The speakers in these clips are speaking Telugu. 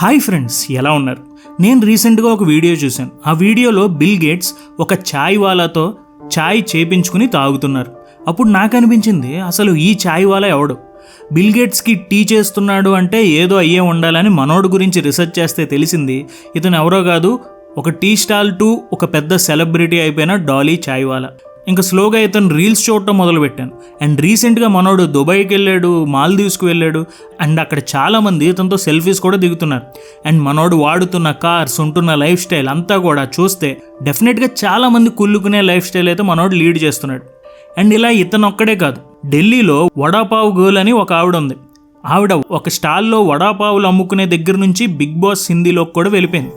హాయ్ ఫ్రెండ్స్ ఎలా ఉన్నారు? నేను రీసెంట్గా ఒక వీడియో చూశాను. ఆ వీడియోలో బిల్ గేట్స్ ఒక ఛాయ్ వాలాతో ఛాయ్ చేపించుకుని తాగుతున్నారు. అప్పుడు నాకు అనిపించింది అసలు ఈ ఛాయ్ వాలా ఎవడు? బిల్ గేట్స్కి టీ చేస్తున్నాడు అంటే ఏదో అయ్యే ఉండాలని మనోడు గురించి రీసెర్చ్ చేస్తే తెలిసింది ఇతను ఎవరో కాదు ఒక టీ స్టాల్ టు ఒక పెద్ద సెలబ్రిటీ అయిపోయిన డాలీ ఛాయ్ వాలా. ఇంకా స్లోగా ఇతను రీల్స్ చూడటం మొదలుపెట్టాను. అండ్ రీసెంట్గా మనోడు దుబాయ్కి వెళ్ళాడు మాల్దీవ్స్కి వెళ్ళాడు అండ్ అక్కడ చాలామంది ఇతనితో సెల్ఫీస్ కూడా దిగుతున్నారు. అండ్ మనోడు వాడుతున్న కార్స్ ఉంటున్న లైఫ్ స్టైల్ అంతా కూడా చూస్తే డెఫినెట్గా చాలామంది కుళ్ళుకునే లైఫ్ స్టైల్ అయితే మనోడు లీడ్ చేస్తున్నాడు. అండ్ ఇలా ఇతను ఒక్కడే కాదు ఢిల్లీలో వడాపావ్ గర్ల్ అని ఒక ఆవిడ ఉంది. ఆవిడ ఒక స్టాల్లో వడాపావులు అమ్ముకునే దగ్గర నుంచి బిగ్ బాస్ హిందీలోకి కూడా వెళ్ళిపోయింది.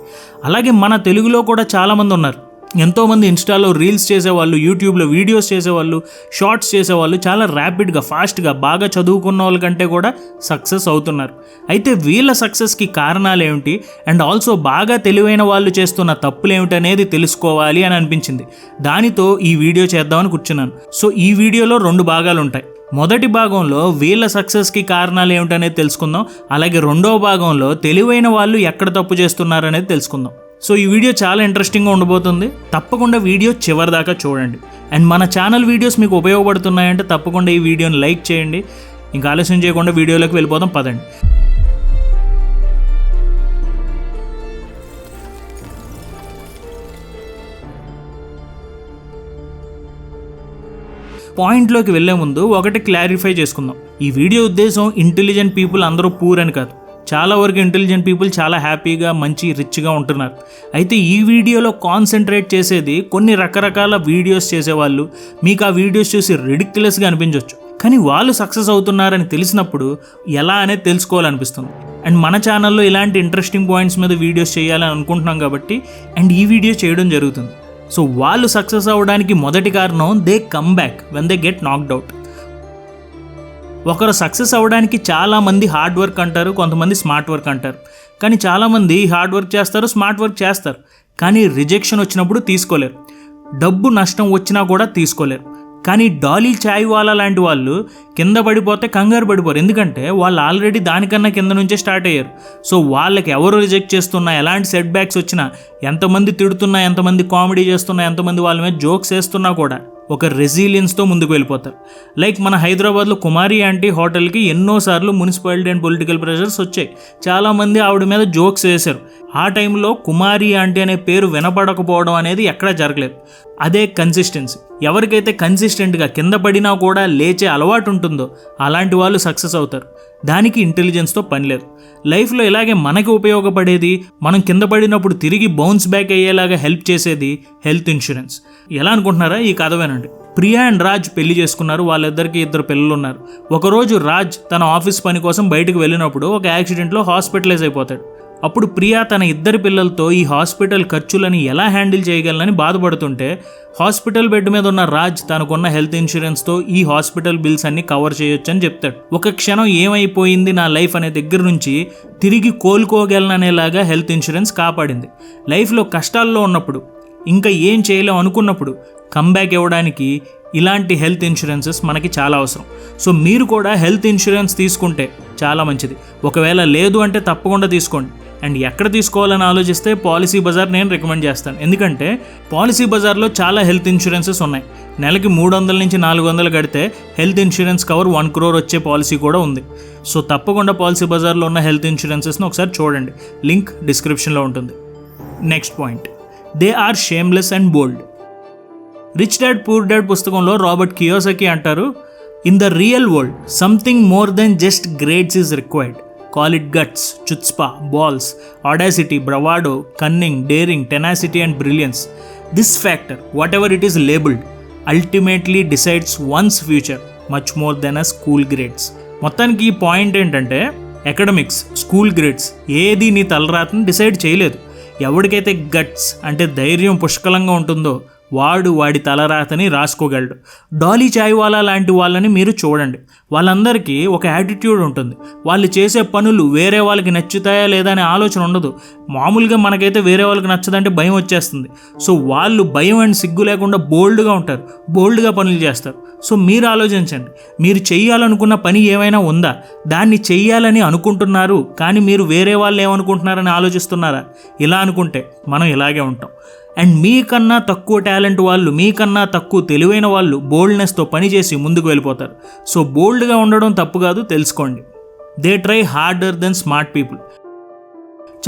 అలాగే మన తెలుగులో కూడా చాలామంది ఉన్నారు. ఎంతోమంది ఇన్స్టాలో రీల్స్ చేసేవాళ్ళు యూట్యూబ్లో వీడియోస్ చేసేవాళ్ళు షార్ట్స్ చేసేవాళ్ళు చాలా ర్యాపిడ్గా ఫాస్ట్గా బాగా చదువుకున్న వాళ్ళ కంటే కూడా సక్సెస్ అవుతున్నారు. అయితే వీళ్ళ సక్సెస్కి కారణాలు ఏమిటి? అండ్ ఆల్సో బాగా తెలివైన వాళ్ళు చేస్తున్న తప్పులు ఏమిటి అనేది తెలుసుకోవాలి అని అనిపించింది. దానితో ఈ వీడియో చేద్దామని కూర్చున్నాను. సో ఈ వీడియోలో రెండు భాగాలు ఉంటాయి. మొదటి భాగంలో వీళ్ళ సక్సెస్కి కారణాలు ఏమిటనేది తెలుసుకుందాం. అలాగే రెండవ భాగంలో తెలివైన వాళ్ళు ఎక్కడ తప్పు చేస్తున్నారనేది తెలుసుకుందాం. సో ఈ వీడియో చాలా ఇంట్రెస్టింగ్గా ఉండబోతుంది. తప్పకుండా వీడియో చివరి దాకా చూడండి. అండ్ మన ఛానల్ వీడియోస్ మీకు ఉపయోగపడుతున్నాయంటే తప్పకుండా ఈ వీడియోని లైక్ చేయండి. ఇంకా ఆలస్యం చేయకుండా వీడియోలోకి వెళ్ళిపోదాం పదండి. పాయింట్లోకి వెళ్ళే ముందు ఒకటి క్లారిఫై చేసుకుందాం. ఈ వీడియో ఉద్దేశం ఇంటెలిజెంట్ పీపుల్ అందరూ పూర్ అని కాదు. చాలా వరకు ఇంటెలిజెంట్ పీపుల్ చాలా హ్యాపీగా మంచి రిచ్గా ఉంటున్నారు. అయితే ఈ వీడియోలో కాన్సన్ట్రేట్ చేసేది కొన్ని రకరకాల వీడియోస్ చేసేవాళ్ళు. మీకు ఆ వీడియోస్ చూసి రిడిక్యులస్గా అనిపించవచ్చు కానీ వాళ్ళు సక్సెస్ అవుతున్నారని తెలిసినప్పుడు ఎలా అనేది తెలుసుకోవాలనిపిస్తుంది. అండ్ మన ఛానల్లో ఇలాంటి ఇంట్రెస్టింగ్ పాయింట్స్ మీద వీడియోస్ చేయాలని అనుకుంటున్నాం కాబట్టి అండ్ ఈ వీడియో చేయడం జరుగుతుంది. సో వాళ్ళు సక్సెస్ అవ్వడానికి మొదటి కారణం they come back when they get knocked out ఒకరు సక్సెస్ అవ్వడానికి చాలామంది హార్డ్ వర్క్ అంటారు కొంతమంది స్మార్ట్ వర్క్ అంటారు. కానీ చాలామంది హార్డ్ వర్క్ చేస్తారు స్మార్ట్ వర్క్ చేస్తారు. కానీ రిజెక్షన్ వచ్చినప్పుడు తీసుకోలేరు. డబ్బు నష్టం వచ్చినా కూడా తీసుకోలేరు. కానీ డాలీ చాయ్ వాలా లాంటి వాళ్ళు కింద పడిపోతే కంగారు పడిపోరు. ఎందుకంటే వాళ్ళు ఆల్రెడీ దానికన్నా కింద నుంచే స్టార్ట్ అయ్యారు. సో వాళ్ళకి ఎవరు రిజెక్ట్ చేస్తున్నా ఎలాంటి సెట్ బ్యాక్స్ వచ్చినా ఎంతమంది తిడుతున్నా ఎంతమంది కామెడీ చేస్తున్నా ఎంతమంది వాళ్ళ మీద జోక్స్ వేస్తున్నా కూడా ఒక రెసిలియన్స్తో ముందుకు వెళ్ళిపోతారు. లైక్ మన హైదరాబాద్లో కుమారి ఆంటీ హోటల్కి ఎన్నోసార్లు మున్సిపాలిటీ అండ్ పొలిటికల్ ప్రెషర్స్ వచ్చాయి. చాలామంది ఆవిడ మీద జోక్స్ వేశారు. ఆ టైంలో కుమారి ఆంటీ అనే పేరు వినపడకపోవడం అనేది ఎక్కడా జరగలేదు. అదే కన్సిస్టెన్సీ ఎవరికైతే కన్సిస్టెంట్గా కింద పడినా కూడా లేచే అలవాటు ఉంటుందో అలాంటి వాళ్ళు సక్సెస్ అవుతారు. దానికి ఇంటెలిజెన్స్తో పని లేదు. లైఫ్లో ఇలాగే మనకి ఉపయోగపడేది మనం కింద పడినప్పుడు తిరిగి బౌన్స్ బ్యాక్ అయ్యేలాగా హెల్ప్ చేసేది హెల్త్ ఇన్సూరెన్స్ ఎలా అనుకుంటున్నారా? ఈ కథ వినండి. ప్రియా అండ్ రాజ్ పెళ్ళి చేసుకున్నారు. వాళ్ళిద్దరికి ఇద్దరు పిల్లలు ఉన్నారు. ఒకరోజు రాజ్ తన ఆఫీస్ పని కోసం బయటకు వెళ్ళినప్పుడు ఒక యాక్సిడెంట్లో హాస్పిటలైజ్ అయిపోతాడు. అప్పుడు ప్రియా తన ఇద్దరు పిల్లలతో ఈ హాస్పిటల్ ఖర్చులని ఎలా హ్యాండిల్ చేయగలనని బాధపడుతుంటే హాస్పిటల్ బెడ్ మీద ఉన్న రాజ్ తనకున్న హెల్త్ ఇన్సూరెన్స్తో ఈ హాస్పిటల్ బిల్స్ అన్ని కవర్ చేయొచ్చని చెప్తాడు. ఒక క్షణం ఏమైపోయింది నా లైఫ్ అనే దగ్గర నుంచి తిరిగి కోలుకోగలననేలాగా హెల్త్ ఇన్సూరెన్స్ కాపాడింది. లైఫ్లో కష్టాల్లో ఉన్నప్పుడు ఇంకా ఏం చేయలేం అనుకున్నప్పుడు కంబ్యాక్ ఇవ్వడానికి ఇలాంటి హెల్త్ ఇన్సూరెన్సెస్ మనకి చాలా అవసరం. సో మీరు కూడా హెల్త్ ఇన్సూరెన్స్ తీసుకుంటే చాలా మంచిది. ఒకవేళ లేదు అంటే తప్పకుండా తీసుకోండి. అండ్ ఎక్కడ తీసుకోవాలని ఆలోచిస్తే పాలసీ బజార్ నేను రికమెండ్ చేస్తాను. ఎందుకంటే పాలసీ బజార్లో చాలా హెల్త్ ఇన్సూరెన్సెస్ ఉన్నాయి. నెలకి మూడు వందల నుంచి నాలుగు వందలు కడితే health insurance cover one crore వచ్చే పాలసీ కూడా ఉంది. సో తప్పకుండా పాలసీ బజార్లో ఉన్న హెల్త్ ఇన్సూరెన్సెస్ని ఒకసారి చూడండి. లింక్ డిస్క్రిప్షన్లో ఉంటుంది. Next point. They are shameless and bold. Rich dad poor dad పుస్తకంలో రాబర్ట్ కియోసకి అంటారు in the real world something more than just grades is required. Call it guts chutzpah balls audacity bravado cunning daring tenacity and brilliance this factor whatever it is labelled ultimately decides one's future much more than a school grades మొత్తానికి ఈ పాయింట్ ఏంటంటే అకాడమిక్స్ స్కూల్ గ్రేడ్స్ ఏది నీ తలరాతను డిసైడ్ చేయలేదు. ఎవరికైతే గట్స్ అంటే ధైర్యం పుష్కలంగా ఉంటుందో వాడు వాడి తలరాతని రాసుకోగలడు. డాలీ చాయ్వాలా లాంటి వాళ్ళని మీరు చూడండి. వాళ్ళందరికీ ఒక యాటిట్యూడ్ ఉంటుంది. వాళ్ళు చేసే పనులు వేరే వాళ్ళకి నచ్చుతాయా లేదా అనే ఆలోచన ఉండదు. మామూలుగా మనకైతే వేరే వాళ్ళకి నచ్చదంటే భయం వచ్చేస్తుంది. సో వాళ్ళు భయం అండ్ సిగ్గు లేకుండా బోల్డ్గా ఉంటారు. బోల్డ్గా పనులు చేస్తారు. సో మీరు ఆలోచించండి. మీరు చెయ్యాలనుకున్న పని ఏమైనా ఉందా? దాన్ని చెయ్యాలని అనుకుంటున్నారు కానీ మీరు వేరే వాళ్ళు ఏమనుకుంటున్నారని ఆలోచిస్తున్నారా? ఇలా అనుకుంటే మనం ఇలాగే ఉంటాం. అండ్ మీకన్నా తక్కువ టాలెంట్ వాళ్ళు మీకన్నా తక్కువ తెలివైన వాళ్ళు బోల్డ్నెస్తో పనిచేసి ముందుకు వెళ్ళిపోతారు. సో బోల్డ్గా ఉండడం తప్పు కాదు తెలుసుకోండి. They try harder than smart people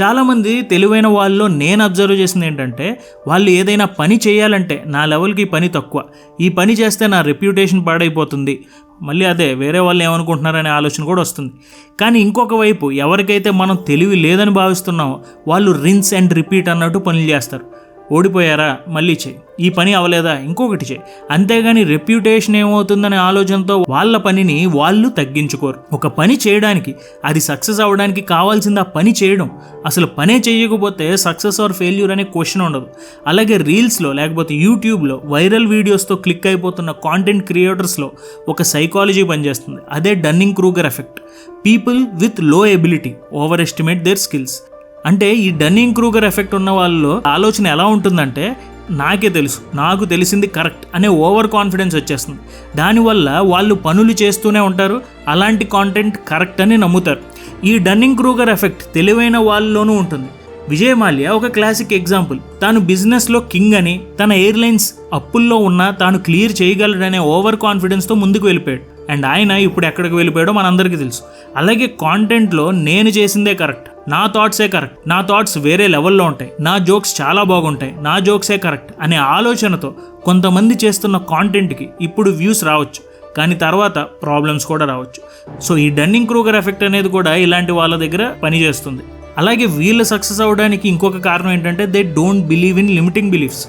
చాలామంది తెలివైన వాళ్ళు నేను అబ్జర్వ్ చేసింది ఏంటంటే వాళ్ళు ఏదైనా పని చేయాలంటే నా లెవెల్కి పని తక్కువ. ఈ పని చేస్తే నా రెప్యుటేషన్ పాడైపోతుంది. మళ్ళీ అదే వేరే వాళ్ళు ఏమనుకుంటున్నారనే ఆలోచన కూడా వస్తుంది. కానీ ఇంకొక వైపు ఎవరికైతే మనం తెలివి లేదని భావిస్తున్నామో వాళ్ళు రిన్స్ అండ్ రిపీట్ అన్నట్టు పనులు చేస్తారు. ఓడిపోయారా? మళ్ళీ చేయి ఈ పని అవలేదా? ఇంకొకటి చేయి అంతేగాని రెప్యుటేషన్ ఏమవుతుందనే ఆలోచనతో వాళ్ళ పనిని వాళ్ళు తగ్గించుకోరు. ఒక పని చేయడానికి అది సక్సెస్ అవ్వడానికి కావాల్సింది ఆ పని చేయడం. అసలు పనే చేయకపోతే సక్సెస్ ఆర్ ఫెయిల్యూర్ అనే క్వశ్చన్ ఉండదు. అలాగే రీల్స్లో లేకపోతే యూట్యూబ్లో వైరల్ వీడియోస్తో క్లిక్ అయిపోతున్న కాంటెంట్ క్రియేటర్స్లో ఒక సైకాలజీ పనిచేస్తుంది. అదే Dunning Kruger effect people with low ability overestimate their skills అంటే ఈ డన్నింగ్ క్రూగర్ ఎఫెక్ట్ ఉన్న వాళ్ళలో ఆలోచన ఎలా ఉంటుందంటే నాకే తెలుసు నాకు తెలిసింది కరెక్ట్ అనే ఓవర్ కాన్ఫిడెన్స్ వచ్చేస్తుంది. దానివల్ల వాళ్ళు పనులు చేస్తూనే ఉంటారు అలాంటి కాంటెంట్ కరెక్ట్ అని నమ్ముతారు. ఈ డన్నింగ్ క్రూగర్ ఎఫెక్ట్ తెలివైన వాళ్ళలోనూ ఉంటుంది. విజయ్ మాల్యా ఒక క్లాసిక్ ఎగ్జాంపుల్ తాను బిజినెస్లో కింగ్ అని తన ఎయిర్లైన్స్ అప్పుల్లో ఉన్నా తాను క్లియర్ చేయగలడనే ఓవర్ కాన్ఫిడెన్స్తో ముందుకు వెళ్ళిపోయాడు. అండ్ ఆయన ఇప్పుడు ఎక్కడికి వెళ్ళిపోయాడో మనందరికీ తెలుసు. అలాగే కాంటెంట్లో నేను చేసిందే కరెక్ట్ నా థాట్సే కరెక్ట్ నా థాట్స్ వేరే లెవెల్లో ఉంటాయి. నా జోక్స్ చాలా బాగుంటాయి. నా జోక్సే కరెక్ట్ అనే ఆలోచనతో కొంతమంది చేస్తున్న కాంటెంట్కి ఇప్పుడు వ్యూస్ రావచ్చు. కానీ తర్వాత ప్రాబ్లమ్స్ కూడా రావచ్చు. సో ఈ డన్నింగ్ క్రూగర్ ఎఫెక్ట్ అనేది కూడా ఇలాంటి వాళ్ళ దగ్గర పనిచేస్తుంది. అలాగే వీళ్ళు సక్సెస్ అవ్వడానికి ఇంకొక కారణం ఏంటంటే they don't believe in limiting beliefs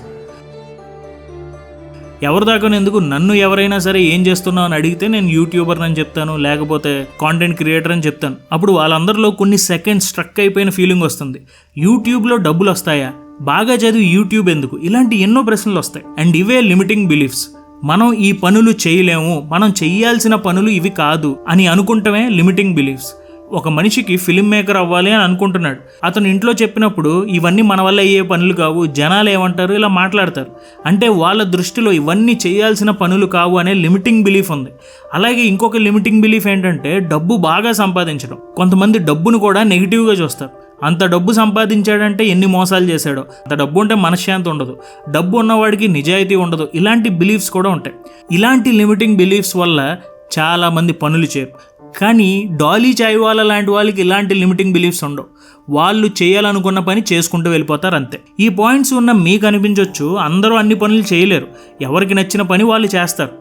ఎవరి దాకా ఎందుకు నన్ను ఎవరైనా సరే ఏం చేస్తున్నావు అని అడిగితే నేను యూట్యూబర్ అని చెప్తాను లేకపోతే కాంటెంట్ క్రియేటర్ అని చెప్తాను. అప్పుడు వాళ్ళందరిలో కొన్ని సెకండ్స్ స్ట్రక్ అయిపోయిన ఫీలింగ్ వస్తుంది. యూట్యూబ్లో డబ్బులు వస్తాయా? బాగా చదివి యూట్యూబ్ ఎందుకు? ఇలాంటి ఎన్నో ప్రశ్నలు వస్తాయి. అండ్ ఇవే లిమిటింగ్ బిలీఫ్స్ మనం ఈ పనులు చేయలేము మనం చేయాల్సిన పనులు ఇవి కాదు అని అనుకుంటమే లిమిటింగ్ బిలీఫ్స్ ఒక మనిషికి ఫిల్మ్ మేకర్ అవ్వాలి అని అనుకుంటున్నాడు. అతను ఇంట్లో చెప్పినప్పుడు ఇవన్నీ మన వల్ల అయ్యే పనులు కావు జనాలు ఏమంటారు ఇలా మాట్లాడతారు. అంటే వాళ్ళ దృష్టిలో ఇవన్నీ చేయాల్సిన పనులు కావు అనే లిమిటింగ్ బిలీఫ్ ఉంది. అలాగే ఇంకొక లిమిటింగ్ బిలీఫ్ ఏంటంటే డబ్బు బాగా సంపాదించడం. కొంతమంది డబ్బును కూడా నెగిటివ్గా చూస్తారు. అంత డబ్బు సంపాదించాడంటే ఎన్ని మోసాలు చేశాడో. అంత డబ్బు ఉంటే మనశ్శాంతి ఉండదు. డబ్బు ఉన్నవాడికి నిజాయితీ ఉండదు. ఇలాంటి బిలీఫ్స్ కూడా ఉంటాయి. ఇలాంటి లిమిటింగ్ బిలీఫ్స్ వల్ల చాలామంది పనులు చేయరు కానీ డాలీ చాయ్వాలా లాంటి వాళ్ళకి ఇలాంటి లిమిటింగ్ బిలీఫ్స్ ఉండవు. వాళ్ళు చేయాలనుకున్న పని చేసుకుంటూ వెళ్ళిపోతారు అంతే. ఈ పాయింట్స్ ఉన్న మీకు అనిపించవచ్చు అందరూ అన్ని పనులు చేయలేరు. ఎవరికి నచ్చిన పని వాళ్ళు చేస్తారు.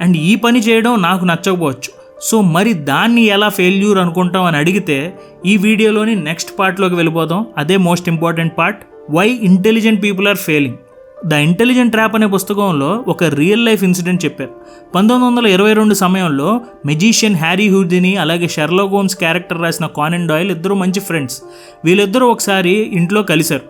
అండ్ ఈ పని చేయడం నాకు నచ్చకపోవచ్చు. సో మరి దాన్ని ఎలా ఫెయిల్యూర్ అనుకుంటాం అని అడిగితే ఈ వీడియోలోని నెక్స్ట్ పార్ట్లోకి వెళ్ళిపోదాం. అదే most important part why intelligent people are failing the intelligent trap అనే పుస్తకంలో ఒక రియల్ లైఫ్ ఇన్సిడెంట్ చెప్పారు. పంతొమ్మిది వందల ఇరవై రెండు సమయంలో మెజీషియన్ హ్యారీ హూడిని అలాగే షెర్లోక్ హోమ్స్ క్యారెక్టర్ రాసిన కానన్ డాయిల్ ఇద్దరు మంచి ఫ్రెండ్స్. వీళ్ళిద్దరూ ఒకసారి ఇంట్లో కలిశారు.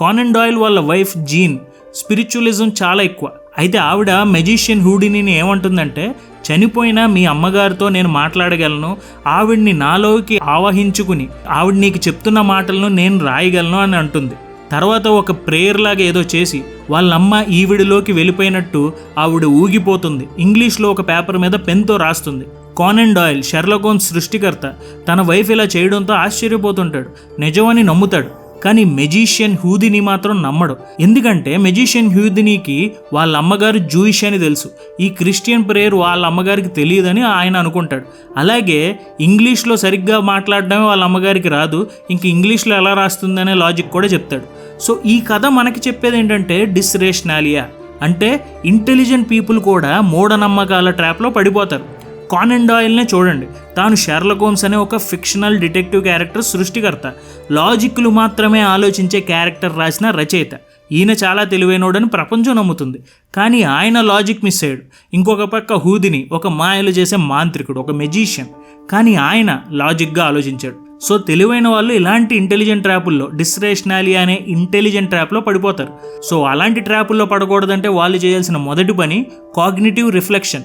కానన్ డాయిల్ వాళ్ళ వైఫ్ జీన్ స్పిరిచువలిజం చాలా ఎక్కువ. అయితే ఆవిడ మెజీషియన్ హూడిని ఏమంటుందంటే చనిపోయిన మీ అమ్మగారితో నేను మాట్లాడగలను. ఆవిడ్ని నాలోకి ఆవహించుకుని ఆవిడ నీకు చెప్తున్న మాటలను నేను రాయగలను అని అంటుంది. తర్వాత ఒక ప్రేయర్ లాగా ఏదో చేసి వాళ్ళమ్మ ఈవిడిలోకి వెళ్ళిపోయినట్టు ఆవిడ ఊగిపోతుంది. ఇంగ్లీష్లో ఒక పేపర్ మీద పెన్తో రాస్తుంది. కానన్ డాయిల్ షెర్లకోన్ సృష్టికర్త తన వైఫ్ ఇలా చేయడంతో ఆశ్చర్యపోతుంటాడు. నిజమని నమ్ముతాడు. కానీ మెజీషియన్ హ్యూదిని మాత్రం నమ్మడు. ఎందుకంటే మెజీషియన్ హ్యూదినికి వాళ్ళ అమ్మగారు జూయిష్ అని తెలుసు. ఈ క్రిస్టియన్ ప్రేయర్ వాళ్ళ అమ్మగారికి తెలియదని ఆయన అనుకుంటాడు. అలాగే ఇంగ్లీష్లో సరిగ్గా మాట్లాడడమే వాళ్ళ అమ్మగారికి రాదు. ఇంక ఇంగ్లీష్లో ఎలా రాస్తుందనే లాజిక్ కూడా చెప్తాడు. సో ఈ కథ మనకి చెప్పేది ఏంటంటే డిస్రేషనాలియా అంటే ఇంటెలిజెంట్ పీపుల్ కూడా మూఢనమ్మకాల ట్రాప్లో పడిపోతారు. కానన్ డాయిల్నే చూడండి. తాను షెర్లక్ హోమ్స్ అనే ఒక ఫిక్షనల్ డిటెక్టివ్ క్యారెక్టర్ సృష్టికర్త. లాజిక్లు మాత్రమే ఆలోచించే క్యారెక్టర్ రాసిన రచయిత. ఈయన చాలా తెలివైనోడని ప్రపంచం నమ్ముతుంది. కానీ ఆయన లాజిక్ మిస్ అయ్యాడు. ఇంకొక పక్క హూదిని ఒక మాయలు చేసే మాంత్రికుడు ఒక మెజీషియన్. కానీ ఆయన లాజిక్గా ఆలోచించాడు. సో తెలివైన వాళ్ళు ఇలాంటి ఇంటెలిజెంట్ ట్రాపుల్లో డిస్రేషనాలి అనే ఇంటెలిజెంట్ ట్రాప్లో పడిపోతారు. సో అలాంటి ట్రాపుల్లో పడకూడదంటే వాళ్ళు చేయాల్సిన మొదటి పని కాగ్నిటివ్ రిఫ్లెక్షన్.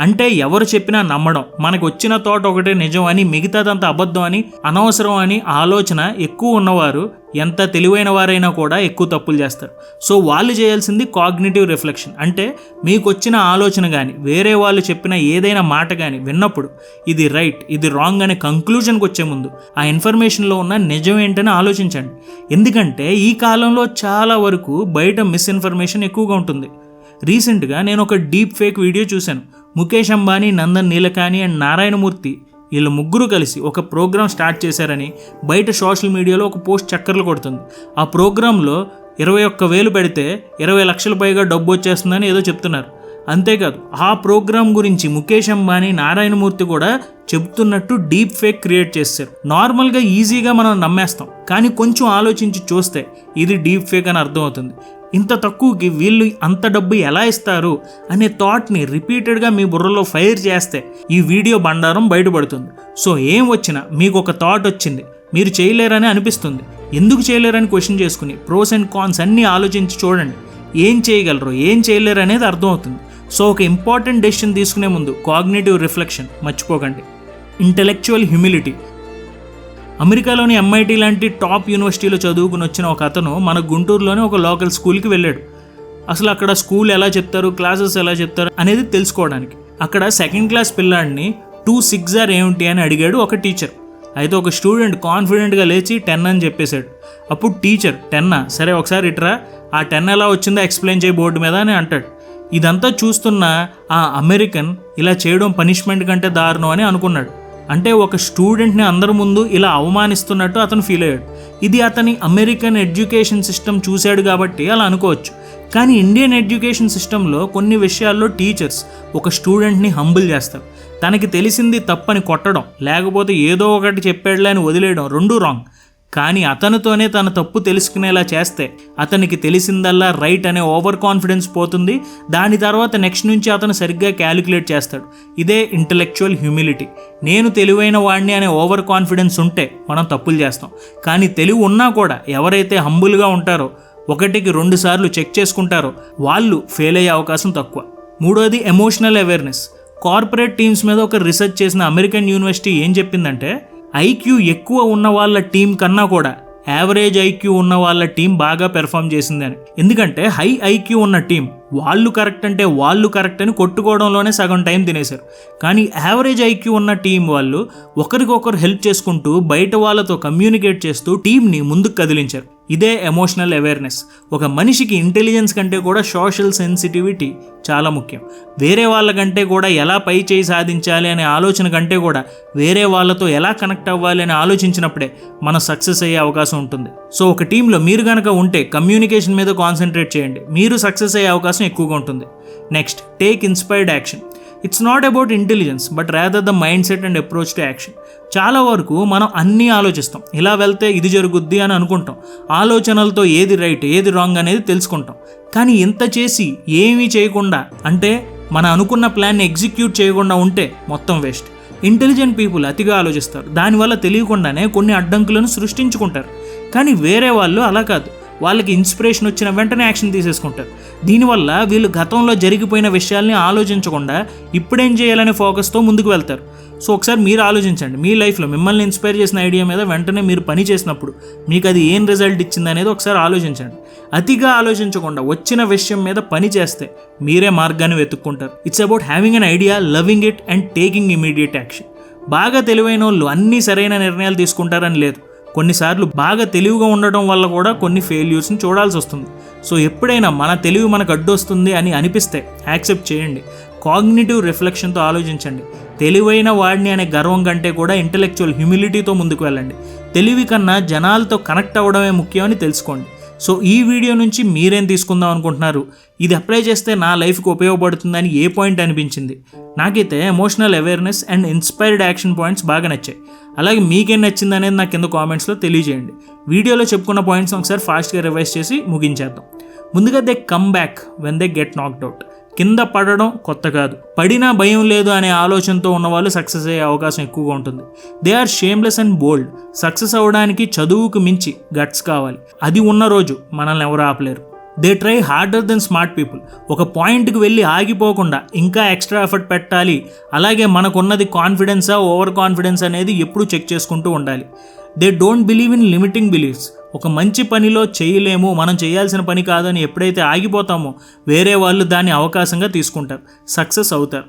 అంటే ఎవరు చెప్పినా నమ్మడం. మనకు వచ్చిన తోట ఒకటే నిజం అని మిగతాదంతా అబద్ధం అని అనవసరం అని ఆలోచన ఎక్కువ ఉన్నవారు ఎంత తెలివైన వారైనా కూడా ఎక్కువ తప్పులు చేస్తారు. సో వాళ్ళు చేయాల్సింది కాగ్నిటివ్ రిఫ్లెక్షన్. అంటే మీకు వచ్చిన ఆలోచన కానీ వేరే వాళ్ళు చెప్పిన ఏదైనా మాట కానీ విన్నప్పుడు ఇది రైట్ ఇది రాంగ్ అనే కంక్లూజన్కి వచ్చే ముందు ఆ ఇన్ఫర్మేషన్లో ఉన్న నిజం ఏంటని ఆలోచించండి. ఎందుకంటే ఈ కాలంలో చాలా వరకు బయట మిస్ఇన్ఫర్మేషన్ ఎక్కువగా ఉంటుంది. రీసెంట్గా నేను ఒక డీప్ ఫేక్ వీడియో చూశాను. ముఖేష్ అంబానీ నందన్ నీలకాని అండ్ నారాయణమూర్తి వీళ్ళు ముగ్గురు కలిసి ఒక ప్రోగ్రాం స్టార్ట్ చేశారని బయట సోషల్ మీడియాలో ఒక పోస్ట్ చక్కర్లు కొడుతుంది. ఆ ప్రోగ్రాంలో ఇరవై ఒక్క వేలు పెడితే ఇరవై లక్షల పైగా డబ్బు వచ్చేస్తుందని ఏదో చెప్తున్నారు. అంతేకాదు ఆ ప్రోగ్రాం గురించి ముఖేష్ అంబానీ నారాయణమూర్తి కూడా చెప్తున్నట్టు డీప్ ఫేక్ క్రియేట్ చేశారు. నార్మల్గా ఈజీగా మనం నమ్మేస్తాం. కానీ కొంచెం ఆలోచించి చూస్తే ఇది డీప్ ఫేక్ అని అర్థమవుతుంది. ఇంత తక్కువకి వీళ్ళు అంత డబ్బు ఎలా ఇస్తారు అనే థాట్ని రిపీటెడ్గా మీ బుర్రలో ఫైర్ చేస్తే ఈ వీడియో బండారం బయటపడుతుంది. సో ఏం వచ్చినా మీకు ఒక థాట్ వచ్చింది. మీరు చేయలేరని అనిపిస్తుంది. ఎందుకు చేయలేరని క్వశ్చన్ చేసుకుని ప్రోస్ అండ్ కాన్స్ అన్నీ ఆలోచించి చూడండి. ఏం చేయగలరు ఏం చేయలేరు అనేది అర్థమవుతుంది. సో ఒక ఇంపార్టెంట్ డెసిషన్ తీసుకునే ముందు కాగ్నేటివ్ రిఫ్లెక్షన్ మర్చిపోకండి. ఇంటలెక్చువల్ హ్యూమిలిటీ అమెరికాలోని ఎంఐటి లాంటి టాప్ యూనివర్సిటీలో చదువుకుని వచ్చిన ఒక అతను మన గుంటూరులోనే ఒక లోకల్ స్కూల్కి వెళ్ళాడు. అసలు అక్కడ స్కూల్ ఎలా చెప్తారు క్లాసెస్ ఎలా చెప్తారు అనేది తెలుసుకోవడానికి. అక్కడ సెకండ్ క్లాస్ పిల్లాడిని టూ సిక్స్ ఆర్ ఏమిటి అని అడిగాడు ఒక టీచర్. అయితే ఒక స్టూడెంట్ కాన్ఫిడెంట్గా లేచి టెన్ అని చెప్పేశాడు. అప్పుడు టీచర్ టెన్నా సరే ఒకసారి ఇట్రా ఆ టెన్ ఎలా వచ్చిందో ఎక్స్ప్లెయిన్ చేయి బోర్డు మీద అని అంటాడు. ఇదంతా చూస్తున్న ఆ అమెరికన్ ఇలా చేయడం పనిష్మెంట్ కంటే దారుణం అని అనుకున్నాడు. అంటే ఒక స్టూడెంట్ని అందరి ముందు ఇలా అవమానిస్తున్నట్టు అతను ఫీల్ అయ్యాడు. ఇది అతని అమెరికన్ ఎడ్యుకేషన్ సిస్టమ్ చూశాడు కాబట్టి అలా అనుకోవచ్చు. కానీ ఇండియన్ ఎడ్యుకేషన్ సిస్టంలో కొన్ని విషయాల్లో టీచర్స్ ఒక స్టూడెంట్ని హంబుల్ చేస్తారు. తనకి తెలిసింది తప్పని కొట్టడం లేకపోతే ఏదో ఒకటి చెప్పాడులే అని వదిలేయడం రెండూ రాంగ్. కానీ అతనితోనే తన తప్పు తెలుసుకునేలా చేస్తే అతనికి తెలిసిందల్లా రైట్ అనే ఓవర్ కాన్ఫిడెన్స్ పోతుంది. దాని తర్వాత నెక్స్ట్ నుంచి అతను సరిగ్గా క్యాలిక్యులేట్ చేస్తాడు. ఇదే ఇంటలెక్చువల్ హ్యూమిలిటీ. నేను తెలివైన వాడిని అనే ఓవర్ కాన్ఫిడెన్స్ ఉంటే మనం తప్పులు చేస్తాం. కానీ తెలివి ఉన్నా కూడా ఎవరైతే హంబుల్గా ఉంటారో ఒకటికి రెండు సార్లు చెక్ చేసుకుంటారో వాళ్ళు ఫెయిల్ అయ్యే అవకాశం తక్కువ. మూడోది ఎమోషనల్ అవేర్నెస్. కార్పొరేట్ టీమ్స్ మీద ఒక రీసెర్చ్ చేసిన అమెరికన్ యూనివర్సిటీ ఏం చెప్పిందంటే ఐక్యూ ఎక్కువ ఉన్న వాళ్ళ టీం కన్నా కూడా యావరేజ్ ఐక్యూ ఉన్న వాళ్ళ టీం బాగా పెర్ఫామ్ చేసిందని. ఎందుకంటే హై ఐక్యూ ఉన్న టీం వాళ్ళు కరెక్ట్ అంటే వాళ్ళు కరెక్ట్ అని కొట్టుకోవడంలోనే సగం టైం తినేశారు. కానీ యావరేజ్ ఐక్యూ ఉన్న టీం వాళ్ళు ఒకరికొకరు హెల్ప్ చేసుకుంటూ బయట వాళ్ళతో కమ్యూనికేట్ చేస్తూ టీంని ముందుకు కదిలించారు. ఇదే ఎమోషనల్ అవేర్నెస్ ఒక మనిషికి ఇంటెలిజెన్స్ కంటే కూడా సోషల్ సెన్సిటివిటీ చాలా ముఖ్యం. వేరే వాళ్ళకంటే కూడా ఎలా పై చేయి సాధించాలి అనే ఆలోచన కంటే కూడా వేరే వాళ్ళతో ఎలా కనెక్ట్ అవ్వాలి అని ఆలోచించినప్పుడే మనం సక్సెస్ అయ్యే అవకాశం ఉంటుంది. సో ఒక టీంలో మీరు కనుక ఉంటే కమ్యూనికేషన్ మీద కాన్సన్ట్రేట్ చేయండి. మీరు సక్సెస్ అయ్యే అవకాశం ఎక్కువగా ఉంటుంది. Next take inspired action it's not about intelligence but rather the mindset and approach to action చాలా వరకు మనం అన్నీ ఆలోచిస్తాం. ఇలా వెళ్తే ఇది జరుగుద్ది అని అనుకుంటాం. ఆలోచనలతో ఏది రైట్ ఏది రాంగ్ అనేది తెలుసుకుంటాం. కానీ ఇంత చేసి ఏమీ చేయకుండా అంటే మన అనుకున్న ప్లాన్ని ఎగ్జిక్యూట్ చేయకుండా ఉంటే మొత్తం వేస్ట్ ఇంటెలిజెంట్ పీపుల్ అతిగా ఆలోచిస్తారు. దానివల్ల తెలియకుండానే కొన్ని అడ్డంకులను సృష్టించుకుంటారు. కానీ వేరే వాళ్ళు అలా కాదు. వాళ్ళకి ఇన్స్పిరేషన్ వచ్చిన వెంటనే యాక్షన్ తీసేసుకుంటారు. దీనివల్ల వీళ్ళు గతంలో జరిగిపోయిన విషయాల్ని ఆలోచించకుండా ఇప్పుడేం చేయాలనే ఫోకస్తో ముందుకు వెళ్తారు. సో ఒకసారి మీరు ఆలోచించండి. మీ లైఫ్లో మిమ్మల్ని ఇన్స్పైర్ చేసిన ఐడియా మీద వెంటనే మీరు పని చేసినప్పుడు మీకు అది ఏం రిజల్ట్ ఇచ్చింది అనేది ఒకసారి ఆలోచించండి. అతిగా ఆలోచించకుండా వచ్చిన విషయం మీద పని చేస్తే మీరే మార్గాన్ని వెతుక్కుంటారు. It's about having an idea loving it and taking immediate action బాగా తెలివైన వాళ్ళు అన్ని సరైన నిర్ణయాలు తీసుకుంటారని లేదు. కొన్నిసార్లు బాగా తెలివిగా ఉండటం వల్ల కూడా కొన్ని ఫెయిల్యూర్స్ని చూడాల్సి వస్తుంది. సో ఎప్పుడైనా మన తెలివి మనకు అడ్డొస్తుంది అని అనిపిస్తే యాక్సెప్ట్ చేయండి. కాగ్నిటివ్ రిఫ్లెక్షన్తో ఆలోచించండి. తెలివైన వాడిని అనే గర్వం కంటే కూడా ఇంటలెక్చువల్ హ్యూమిలిటీతో ముందుకు వెళ్ళండి. తెలివి కన్నా జనాలతో కనెక్ట్ అవ్వడమే ముఖ్యమని తెలుసుకోండి. సో ఈ వీడియో నుంచి మీరేం తీసుకుందాం అనుకుంటున్నారు? ఇది అప్లై చేస్తే నా లైఫ్కి ఉపయోగపడుతుందని ఏ పాయింట్ అనిపించింది? నాకైతే emotional awareness and inspired action points బాగా నచ్చాయి. అలాగే మీకేం నచ్చింది అనేది నాకు కింద కామెంట్స్లో తెలియజేయండి. వీడియోలో చెప్పుకున్న పాయింట్స్ ఒకసారి ఫాస్ట్గా రివైజ్ చేసి ముగించేద్దాం. ముందుగా they come back when they get knocked out కింద పడడం కొత్త కాదు. పడినా భయం లేదు అనే ఆలోచనతో ఉన్నవాళ్ళు సక్సెస్ అయ్యే అవకాశం ఎక్కువగా ఉంటుంది. They are shameless and bold. Success అవ్వడానికి చదువుకు మించి గట్స్ కావాలి. అది ఉన్న రోజు మనల్ని ఎవరు ఆపలేరు. They try harder than smart people. ఒక పాయింట్కి వెళ్ళి ఆగిపోకుండా ఇంకా ఎక్స్ట్రా ఎఫర్ట్ పెట్టాలి. అలాగే మనకున్నది కాన్ఫిడెన్సా ఓవర్ కాన్ఫిడెన్స్ అనేది ఎప్పుడూ చెక్ చేసుకుంటూ ఉండాలి. They don't believe in limiting beliefs. ఒక మంచి పనిలో చేయలేము మనం చేయాల్సిన పని కాదని ఎప్పుడైతే ఆగిపోతామో వేరే వాళ్ళు దాన్ని అవకాశంగా తీసుకుంటారు సక్సెస్ అవుతారు.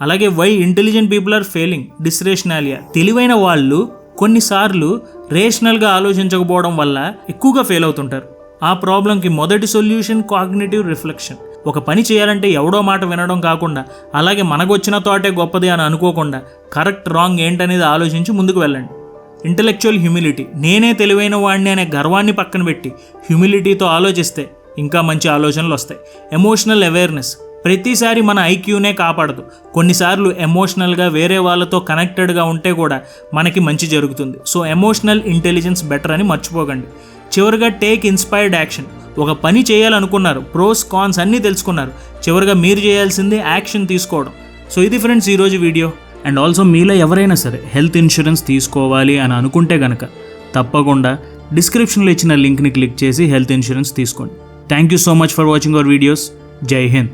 అలాగే why intelligent people are failing dysrationalia. తెలివైన వాళ్ళు కొన్నిసార్లు రేషనల్గా ఆలోచించకపోవడం వల్ల ఎక్కువగా ఫెయిల్ అవుతుంటారు. ఆ ప్రాబ్లంకి మొదటి సొల్యూషన్ కాగ్నేటివ్ రిఫ్లెక్షన్. ఒక పని చేయాలంటే ఎవడో మాట వినడం కాకుండా అలాగే మనకొచ్చిన తోటే గొప్పది అని అనుకోకుండా కరెక్ట్ రాంగ్ ఏంటనేది ఆలోచించి ముందుకు వెళ్ళండి. ఇంటలెక్చువల్ హ్యూమిలిటీ నేనే తెలివైన వాడిని అనే గర్వాన్ని పక్కన పెట్టి హ్యూమిలిటీతో ఆలోచిస్తే ఇంకా మంచి ఆలోచనలు వస్తాయి. ఎమోషనల్ అవేర్నెస్ ప్రతిసారి మన ఐక్యూనే కాపాడదు. కొన్నిసార్లు ఎమోషనల్గా వేరే వాళ్ళతో కనెక్టెడ్గా ఉంటే కూడా మనకి మంచి జరుగుతుంది. సో ఎమోషనల్ ఇంటెలిజెన్స్ బెటర్ అని మర్చిపోకండి. చివరిగా టేక్ ఇన్స్పైర్డ్ యాక్షన్ ఒక పని చేయాలనుకున్నారు ప్రోస్ కాన్స్ అన్నీ తెలుసుకున్నారు. చివరిగా మీరు చేయాల్సింది యాక్షన్ తీసుకోవడం. సో ఇది ఫ్రెండ్స్ ఈరోజు వీడియో అండ్ ఆల్సో మీలో ఎవరైనా సరే హెల్త్ ఇన్సూరెన్స్ తీసుకోవాలి అని అనుకుంటే గనక తప్పకుండా డిస్క్రిప్షన్లో ఇచ్చిన లింక్ని క్లిక్ చేసి హెల్త్ ఇన్సూరెన్స్ తీసుకోండి. Thank you so much for watching our videos Jai Hind